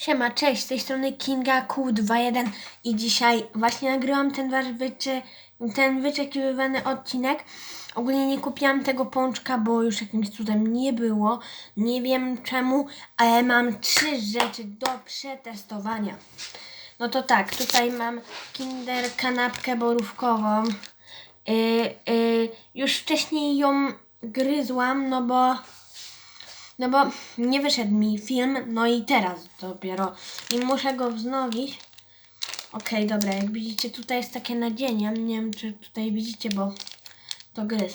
Siema, cześć, z tej strony Kinga Q21 i dzisiaj właśnie nagrywam ten wasz wyczy, ten wyczekiwany odcinek. Ogólnie nie kupiłam tego pączka, bo już jakimś cudem nie było. Nie wiem czemu, ale mam trzy rzeczy do przetestowania. No to tak, tutaj mam Kinder kanapkę borówkową. Yy, yy, już wcześniej ją gryzłam, no bo no bo nie wyszedł mi film, no i teraz dopiero. I muszę go wznowić. Okej, dobra, jak widzicie, tutaj jest takie nadzienie. Nie wiem, czy tutaj widzicie, bo to gryz.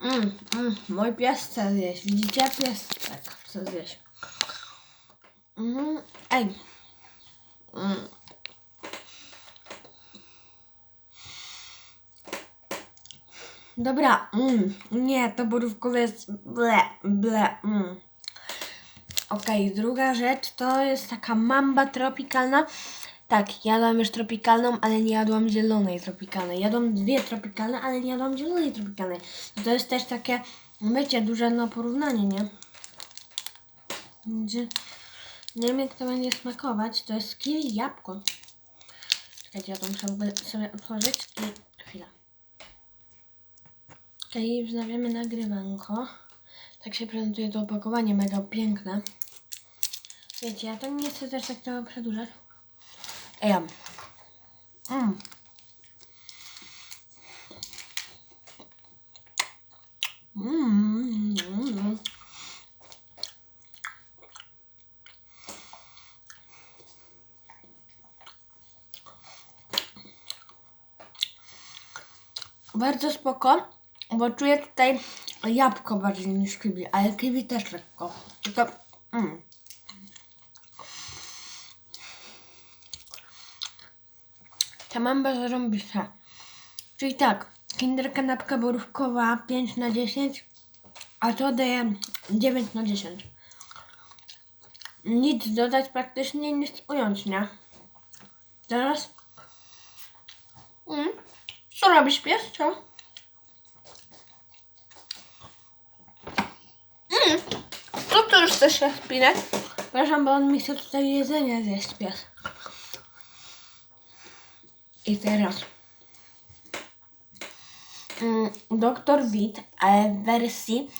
Mm, mm, mój pies chce zjeść. Widzicie? Pies tak chce zjeść. Mm, ej. Mm. Dobra, mm, nie, to borówkowe jest ble, ble, mm. Okej, druga rzecz to jest taka mamba tropikalna. Tak, jadłam już tropikalną, ale nie jadłam zielonej tropikalnej. Jadłam dwie tropikalne, ale nie jadłam zielonej tropikalnej. To jest też takie, wiecie, duże no porównanie, nie? Nie wiem jak to będzie smakować. To jest kiwi jabłko. Czekajcie, ja to muszę sobie otworzyć i chwila. Okej, wznawiamy nagrywanko. Tak się prezentuje to opakowanie, mega piękne. Wiecie, ja to nie chcę też tak trochę przedłużać. Ej. Mm. Mm. Bardzo spoko, bo czuję tutaj jabłko bardziej niż kiwi, ale kiwi też lekko. Tylko, mm. Ta mamba zarąbista. Czyli tak, kinder kanapka borówkowa 5 na 10, a to daje 9 na 10. Nic dodać praktycznie, nic ująć, nie? Teraz... Mm. Co robisz, pies? Co? Mm. Co tu już chcesz się spinać? Przepraszam, bo on mi chce tutaj jedzenie zjeść, pies. I teraz... Mm, Doktor Wit, ale w wersji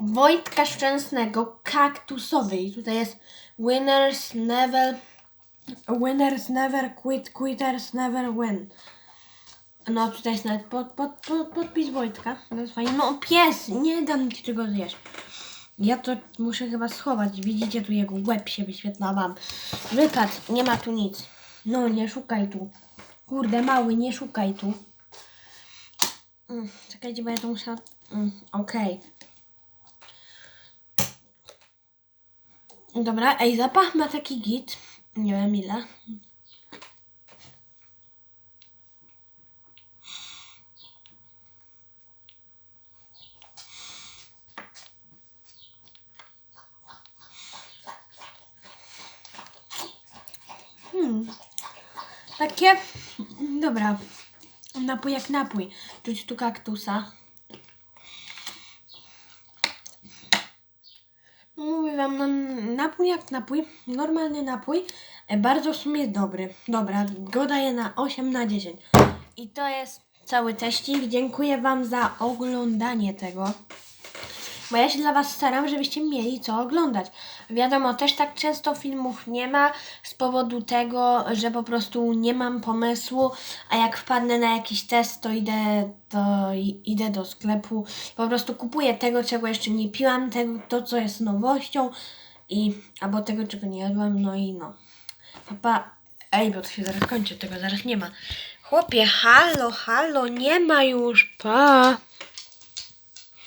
Wojtka Szczęsnego kaktusowej. Tutaj jest Winners never... Winners never quit, quitters never win. No tutaj jest nawet pod, pod, pod, podpis Wojtka. Fajnie. No pies, nie dam ci czego zjeść. Ja to muszę chyba schować. Widzicie tu jego łeb się wyświetla wam. Wykaz, nie ma tu nic. No nie szukaj tu. Kurde mały, nie szukaj tu. Mm, czekajcie, bo ja to muszę... Mm, Okej. Dobra, ej, zapach ma taki git. Nie wiem ile. Hmm. Takie, dobra, napój jak napój. Czuć tu kaktusa. Mówię wam, no, napój jak napój, normalny napój, e, bardzo w sumie dobry. Dobra, go daję na 8 na 10. I to jest cały teścik. Dziękuję wam za oglądanie tego. Bo ja się dla Was staram, żebyście mieli co oglądać. Wiadomo, też tak często filmów nie ma z powodu tego, że po prostu nie mam pomysłu, a jak wpadnę na jakiś test, to idę do, idę do sklepu. Po prostu kupuję tego, czego jeszcze nie piłam, tego, to co jest nowością i albo tego, czego nie jadłam, no i no. Papa, ej, bo to się zaraz kończy, tego zaraz nie ma. Chłopie, halo, halo, nie ma już, pa.